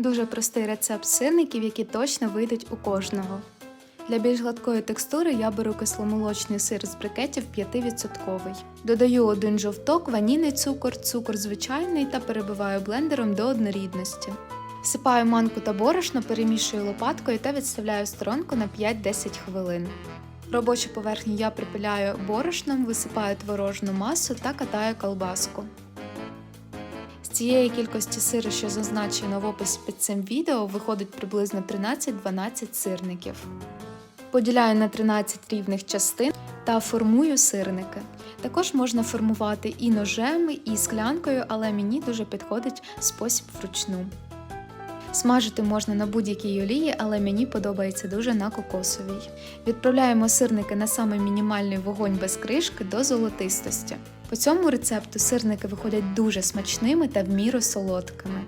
Дуже простий рецепт сирників, які точно вийдуть у кожного. Для більш гладкої текстури я беру кисломолочний сир з брикетів 5%. Додаю один жовток, ванільний цукор, цукор звичайний та перебиваю блендером до однорідності. Всипаю манку та борошно, перемішую лопаткою та відставляю сторонку на 5-10 хвилин. Робочу поверхню я припиляю борошном, висипаю творожну масу та катаю колбаску. Цієї кількості сиру, що зазначено в описі під цим відео, виходить приблизно 13-12 сирників. Поділяю на 13 рівних частин та формую сирники. Також можна формувати і ножем, і склянкою, але мені дуже підходить спосіб вручну. Смажити можна на будь-якій олії, але мені подобається дуже на кокосовій. Відправляємо сирники на самий мінімальний вогонь без кришки до золотистості. По цьому рецепту сирники виходять дуже смачними та в міру солодкими.